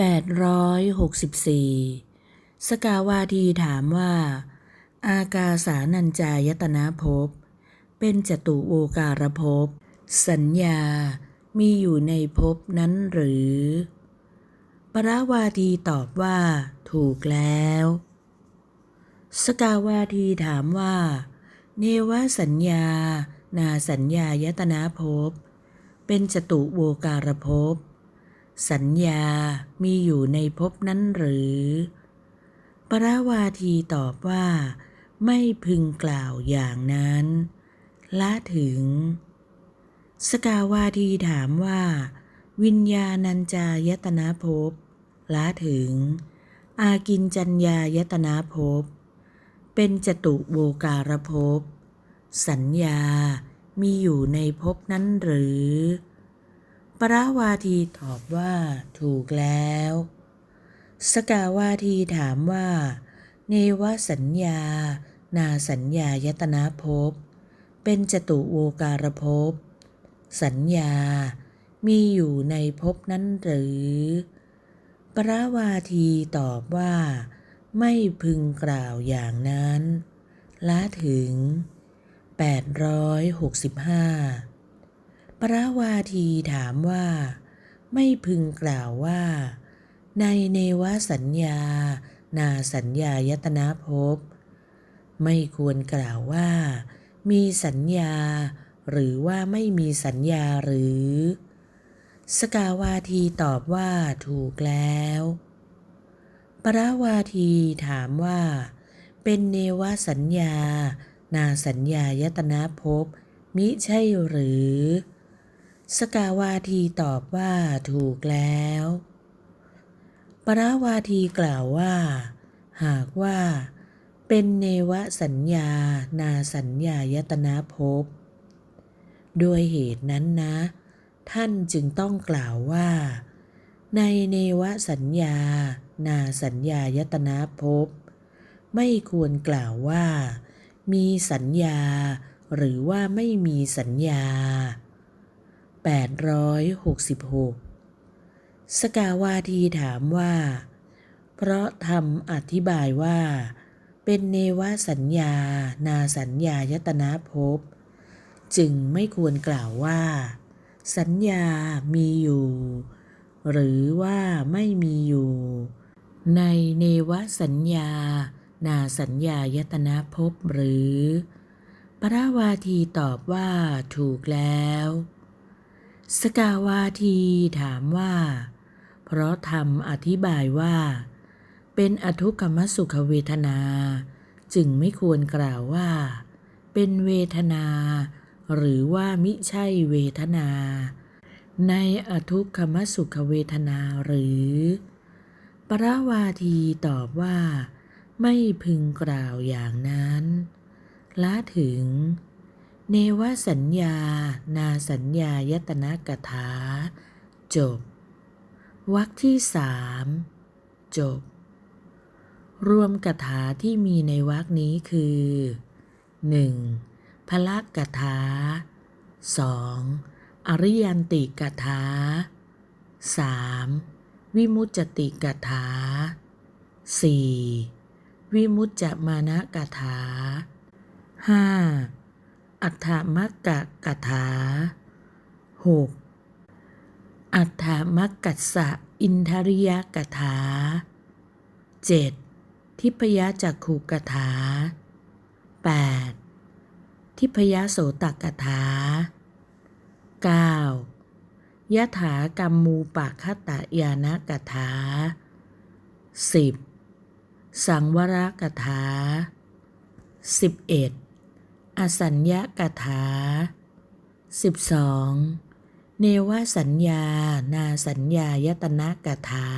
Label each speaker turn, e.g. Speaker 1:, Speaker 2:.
Speaker 1: 864 สกาวาทีถามว่า อากาสานัญจายตนะภพ เป็นจตุโวการภพ สัญญามีอยู่ในภพนั้นหรือ ปราวาทีตอบว่า ถูกแล้ว สกาวาทีถามว่า เนวสัญญา นาสัญญายตนะภพ เป็นจตุโวการภพ สัญญามีอยู่ในภพนั้นหรือ ปราวาทีตอบว่า ไม่พึงกล่าวอย่างนั้น ละถึง สกาวาทีถามว่า วิญญาณัญจายตนะภพละถึง อากินจัญญายตนะภพ เป็นจตุโวการภพ สัญญามีอยู่ในภพนั้นหรือ ปราวาทีตอบว่าถูกแล้ว สกาวาทีถามว่า เนวสัญญา นาสัญญายตนะภพ เป็นจตุโวการภพ สัญญา มีอยู่ในภพนั้นหรือ ปราวาทีตอบว่า ไม่พึงกล่าวอย่างนั้น ละถึง 865 ปราวาทีถามว่า ไม่พึงกล่าวว่า ในเนวสัญญา นาสัญญายตนะภพ ไม่ควรกล่าวว่า มีสัญญา หรือว่าไม่มีสัญญาหรือ สกาวาทีตอบว่าถูกแล้วปราวาทีถามว่า เป็นเนวสัญญา นาสัญญายตนะภพมิใช่หรือ สกาวาทีตอบว่าถูกแล้ว ปราวาทีกล่าวว่า หากว่า เป็นเนวสัญญา นาสัญญายตนะภพด้วยเหตุนั้นนะ ท่านจึงต้องกล่าวว่า ในเนวสัญญา นาสัญญายตนะภพไม่ควรกล่าวว่า มีสัญญา หรือว่าไม่มีสัญญา 866 สกาวาทีถามว่า เพราะธรรมอธิบายว่า เป็นเนวสัญญา นาสัญญายตนะภพ จึงไม่ควรกล่าวว่า สัญญามีอยู่ หรือว่าไม่มีอยู่ ในเนวสัญญา นาสัญญายตนะภพหรือปราวาทีตอบว่าถูกแล้ว สกาวาทีถามว่า เพราะธรรมอธิบายว่า เป็นอทุกขมสุขเวทนา จึงไม่ควรกล่าวว่า เป็นเวทนา หรือว่ามิใช่เวทนา ในอทุกขมสุขเวทนาหรือ ปราวาทีตอบว่า ไม่พึงกล่าวอย่างนั้น ละถึง เนวสัญญา นาสัญญายตนะกถา จบ วรรคที่สามจบ รวมกถาที่มีในวรรคนี้คือ 1. พละกถา 2. อริยันติกถา 3. วิมุจจติกถา 4. วิมุจจมานะกถา 5. อัฏฐมักกะกถา 6. อัฏฐมักกัสสะอินทริยกถา 7. ทิพยจักขุกถา 8. ทิพยโสตกถา 9. ยะถากรรมูปะคตยานกถา 10. สังวรกถา 11. อสัญญกถา 12. เนวสัญญา นาสัญญายตนะกถา